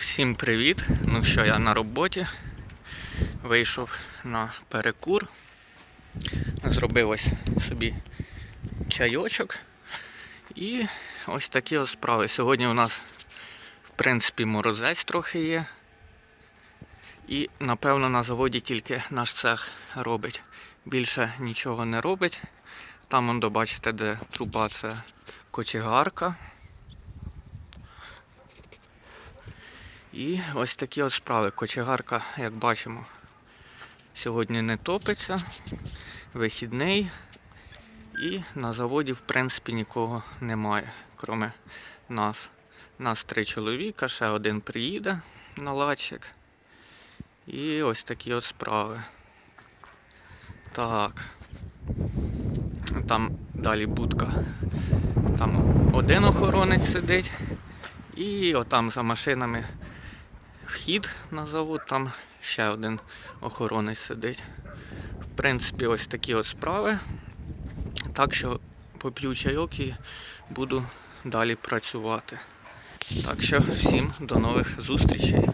Всім привіт! Ну що, я на роботі. Вийшов на перекур. Зробив ось собі чайочок. І ось такі ось справи. Сьогодні у нас, в принципі, морозець трохи є. І, напевно, на заводі тільки наш цех робить. Більше нічого не робить. Там, он, бачите, де труба, це кочегарка. І ось такі от справи. Кочегарка, як бачимо, сьогодні не топиться, вихідний. І на заводі, в принципі, нікого немає, крім нас. Нас три чоловіка, ще один приїде наладчик. І ось такі от справи. Так. Там далі будка. Там один охоронець сидить. І отам за машинами вхід на завод, там ще один охоронець сидить. В принципі, ось такі от справи. Так що поп'ю чайок і буду далі працювати. Так що всім до нових зустрічей.